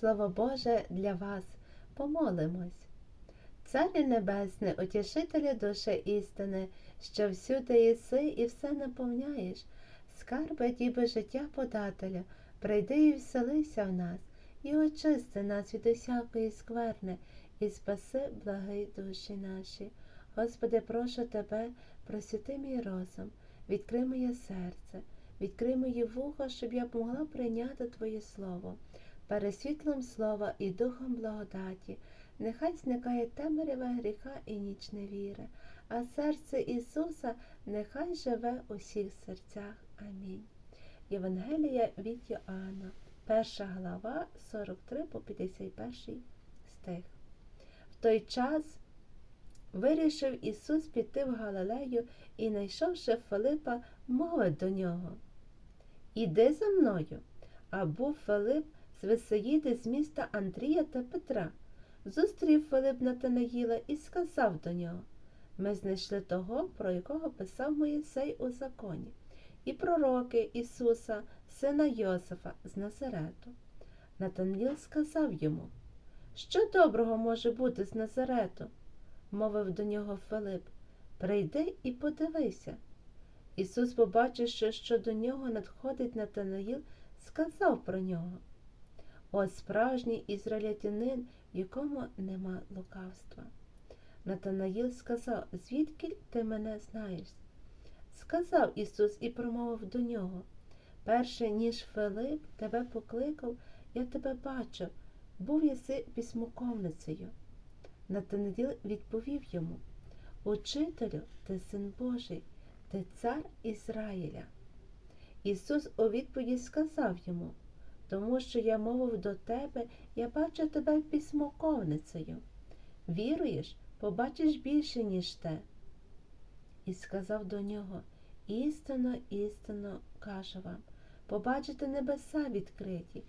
Слово Боже для вас. Помолимось. Царю Небесне, утішителю душі істини, що всюди єси і все наповняєш, скарби діби життя подателя, прийди і вселися в нас, і очисти нас від усякої скверни, і спаси благий душі наші. Господи, прошу Тебе, просвіти мій розум, відкрий моє серце, відкрий мої вуха, щоб я могла прийняти Твоє Слово, пересвітлом слова і духом благодаті. Нехай зникає темрява гріха і ніч невіри, а серце Ісуса нехай живе у всіх серцях. Амінь. Євангелія від Йоанна, 1 глава, 43 по 51 стих. В той час вирішив Ісус піти в Галилею і, знайшовши Филипа, мовив до нього Іди за мною. А був Филип з з міста Андрія та Петра. Зустрів Филип Натанаїла і сказав до нього Ми знайшли того, про якого писав Моїсей у законі, і пророки Ісуса, сина Йосифа з Назарету. Натанаїл сказав йому, Що доброго може бути з Назарету? мовив до нього Филип. Прийди і подивися. Ісус, побачивши, що до нього надходить Натанаїл, сказав про нього. Ось справжній ізраїлятянин, в якому нема лукавства. Натанаїл сказав, звідки ти мене знаєш? Сказав Ісус і промовив до нього. Перше, ніж Филип тебе покликав, я тебе бачив, був єси письмоковницею. Натанаїл відповів йому Учителю, ти син Божий, ти цар Ізраїля. Ісус у відповідь сказав йому тому що я мовив до тебе, я бачу тебе письмоковницею. Віруєш, побачиш більше, ніж те. І сказав до нього істинно, істинно кажу вам, побачите небеса відкриті,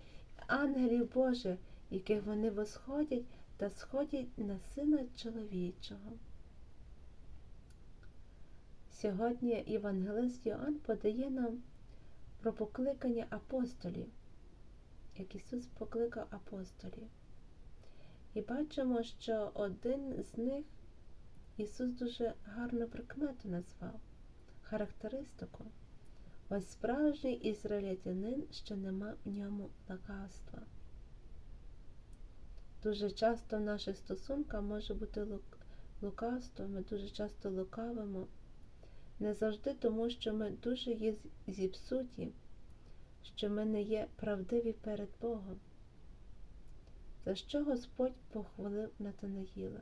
ангелів Божих, яких вони восходять та сходять на сина чоловічого. Сьогодні Євангелист Йоанн подає нам про покликання апостолів як Ісус покликав апостолів. І бачимо, що один з них Ісус дуже гарну прикмету назвав, характеристику. Ось справжній ізраїлятянин, що нема в ньому лукавства. Дуже часто в наших стосунках може бути лукавство, ми дуже часто лукавимо, не завжди тому, що ми дуже є зіпсуті що ми не є правдиві перед Богом. За що Господь похвалив Натанаїла?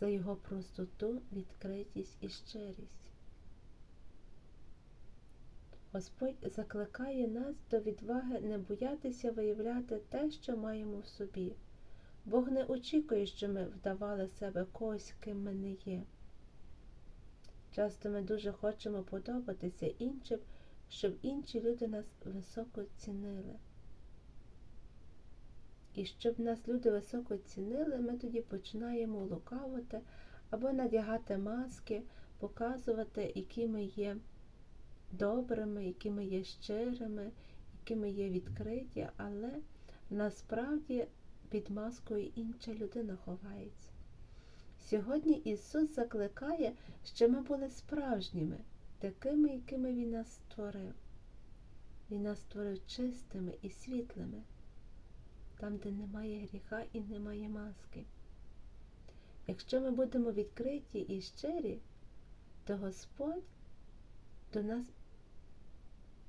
За його простоту, відкритість і щирість. Господь закликає нас до відваги не боятися виявляти те, що маємо в собі. Бог не очікує, що ми вдавали себе когось, ким ми не є. Часто ми дуже хочемо подобатися іншим щоб інші люди нас високо цінили. І щоб нас люди високо цінили, ми тоді починаємо лукавити або надягати маски, показувати, які ми є добрими, які ми є щирими, які ми є відкриті, але насправді під маскою інша людина ховається. Сьогодні Ісус закликає, щоб ми були справжніми такими, якими Він нас створив. Він нас створив чистими і світлими, там, де немає гріха і немає маски. Якщо ми будемо відкриті і щирі, то Господь до нас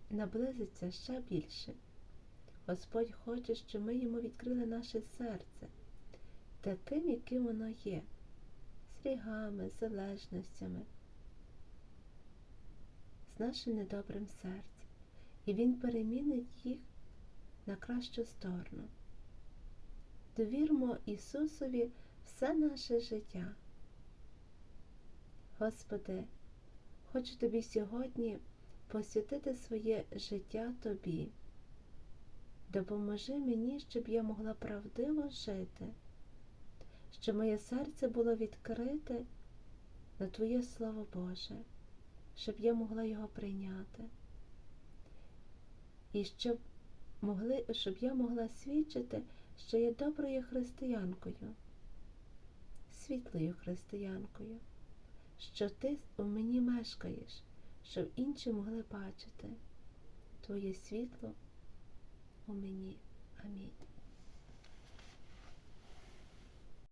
наблизиться ще більше. Господь хоче, щоб ми йому відкрили наше серце, таким, яким воно є, з грігами, залежностями нашим недобрим серцем, і Він перемінить їх на кращу сторону. Довірмо Ісусові все наше життя. Господи, хочу тобі сьогодні посвятити своє життя Тобі. Допоможи мені, щоб я могла правдиво жити, щоб моє серце було відкрите на Твоє Слово Боже щоб я могла його прийняти. І щоб могли, щоб я могла свідчити, що я доброю християнкою, світлою християнкою, що ти у мені мешкаєш, щоб інші могли бачити Твоє світло у мені. Амінь.